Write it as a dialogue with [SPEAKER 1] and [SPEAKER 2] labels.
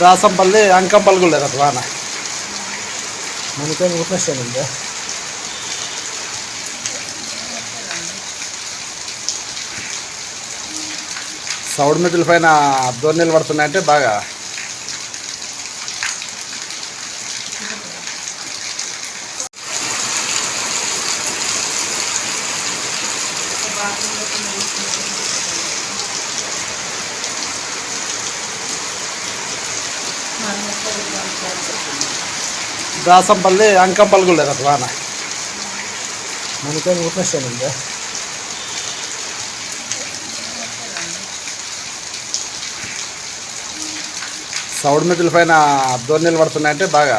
[SPEAKER 1] దాసంపల్లి పల్లి కూడా లేదు అసలు
[SPEAKER 2] మనకేం ఊపిస్తాను అండి
[SPEAKER 1] సౌడ్ మిడిల్ పైన దొన్నీళ్ళు పడుతున్నాయంటే బాగా దాసంపల్లి అంకంపల్లి కూడా లేదు అసలు వాన.
[SPEAKER 2] మనకేం ఉందా?
[SPEAKER 1] సౌడ్ మిడిల్ పైన దోణీలు పడుతున్నాయంటే బాగా